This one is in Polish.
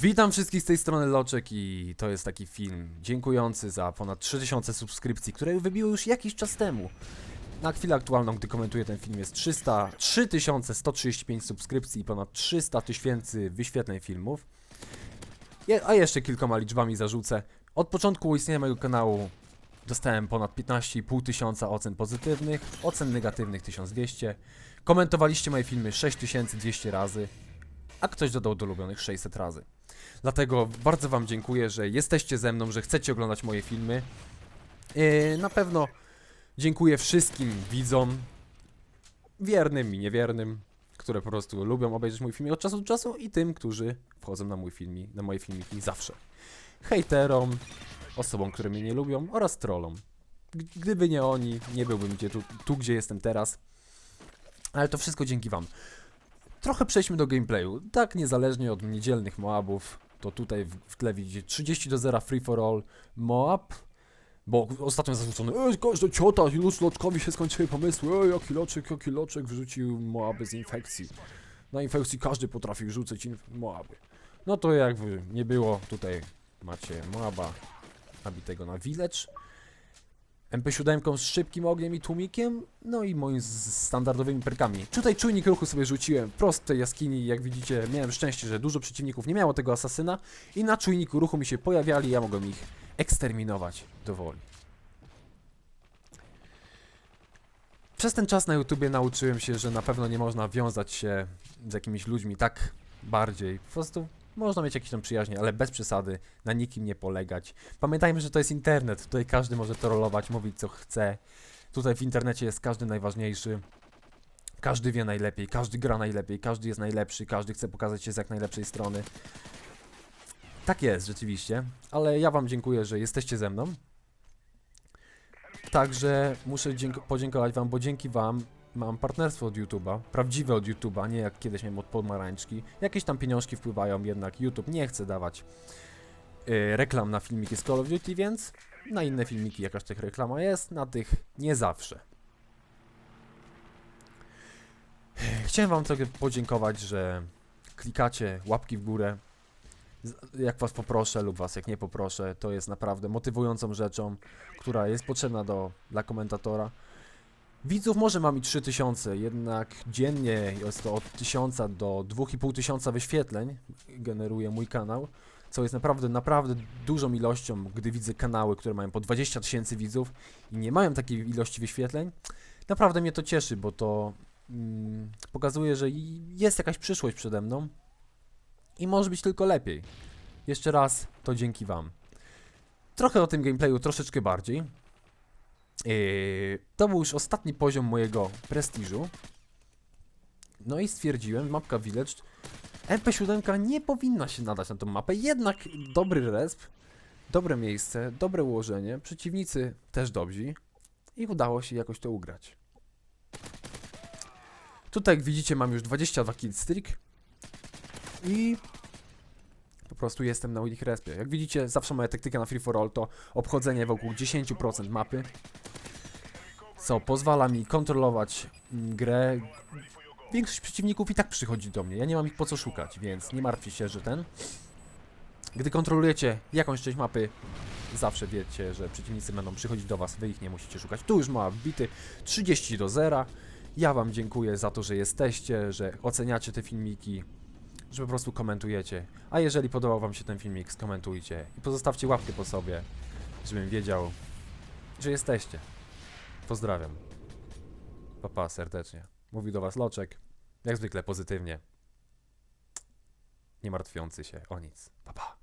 Witam wszystkich z tej strony Loczek i to jest taki film dziękujący za ponad 3000 subskrypcji, które wybiły już jakiś czas temu. Na chwilę aktualną, gdy komentuję ten film jest 300, 3135 subskrypcji i ponad 300 tysięcy wyświetleń filmów. Je, a jeszcze kilkoma liczbami zarzucę. Od początku istnienia mojego kanału dostałem ponad 15,5 tysiąca ocen pozytywnych, ocen negatywnych 1200. Komentowaliście moje filmy 6200 razy a ktoś dodał do ulubionych 600 razy. Dlatego bardzo Wam dziękuję, że jesteście ze mną, że chcecie oglądać moje filmy. Yy, na pewno dziękuję wszystkim widzom, wiernym i niewiernym, które po prostu lubią obejrzeć mój film od czasu do czasu i tym, którzy wchodzą na mój filmi, na moje filmiki zawsze. Hejterom, osobom, które mnie nie lubią oraz trollom. Gdyby nie oni, nie byłbym gdzie tu, tu, gdzie jestem teraz. Ale to wszystko dzięki Wam. Trochę przejdźmy do gameplayu. Tak niezależnie od niedzielnych Moabów, to tutaj w, w tle widzicie 30 do 0 free for all Moab. Bo ostatnio zarzucono, ej, każda ciota, już loczkowi się skończyły pomysły, ej, jaki loczek, jaki loczek wyrzucił Moaby z infekcji. Na infekcji każdy potrafi rzucać Moaby. No to jakby nie było, tutaj macie Moaba nabitego na village. MP7 z szybkim ogniem i tłumikiem, no i moimi z- standardowymi perkami. Tutaj czujnik ruchu sobie rzuciłem w tej jaskini, jak widzicie miałem szczęście, że dużo przeciwników nie miało tego asasyna i na czujniku ruchu mi się pojawiali, ja mogłem ich eksterminować dowoli. Przez ten czas na YouTubie nauczyłem się, że na pewno nie można wiązać się z jakimiś ludźmi tak bardziej. Po prostu można mieć jakieś tam przyjaźnie, ale bez przesady, na nikim nie polegać. Pamiętajmy, że to jest internet, tutaj każdy może trollować, mówić co chce. Tutaj w internecie jest każdy najważniejszy. Każdy wie najlepiej, każdy gra najlepiej, każdy jest najlepszy, każdy chce pokazać się z jak najlepszej strony. Tak jest, rzeczywiście, ale ja Wam dziękuję, że jesteście ze mną. Także muszę dzięk- podziękować Wam, bo dzięki Wam mam partnerstwo od YouTube'a, prawdziwe od YouTube'a, nie jak kiedyś miałem od pomarańczki. Jakieś tam pieniążki wpływają, jednak YouTube nie chce dawać y, reklam na filmiki z Call of Duty, więc na inne filmiki jakaś tych reklama jest, na tych nie zawsze. Chciałem Wam trochę podziękować, że klikacie łapki w górę. Jak Was poproszę lub Was jak nie poproszę, to jest naprawdę motywującą rzeczą, która jest potrzebna do, dla komentatora. Widzów może mam i 3000, jednak dziennie jest to od 1000 do 2500 wyświetleń generuje mój kanał, co jest naprawdę, naprawdę dużą ilością, gdy widzę kanały, które mają po 20 tysięcy widzów i nie mają takiej ilości wyświetleń. Naprawdę mnie to cieszy, bo to mm, pokazuje, że jest jakaś przyszłość przede mną i może być tylko lepiej. Jeszcze raz to dzięki Wam. Trochę o tym gameplayu, troszeczkę bardziej. Yy, to był już ostatni poziom mojego prestiżu. No i stwierdziłem, mapka Village, MP7 nie powinna się nadać na tą mapę, jednak dobry resp, dobre miejsce, dobre ułożenie, przeciwnicy też dobrzy i udało się jakoś to ugrać. Tutaj jak widzicie mam już 22 killstreak i po prostu jestem na ich respie. Jak widzicie zawsze moja taktyka na free for all to obchodzenie wokół 10% mapy co pozwala mi kontrolować mm, grę. Większość przeciwników i tak przychodzi do mnie, ja nie mam ich po co szukać, więc nie martwcie się, że ten. Gdy kontrolujecie jakąś część mapy, zawsze wiecie, że przeciwnicy będą przychodzić do was, wy ich nie musicie szukać. Tu już ma wbity 30 do 0. Ja wam dziękuję za to, że jesteście, że oceniacie te filmiki, że po prostu komentujecie. A jeżeli podobał wam się ten filmik, skomentujcie i pozostawcie łapkę po sobie, żebym wiedział, że jesteście. Pozdrawiam. Papa serdecznie. Mówi do Was Loczek. Jak zwykle pozytywnie. Nie martwiący się o nic. Papa.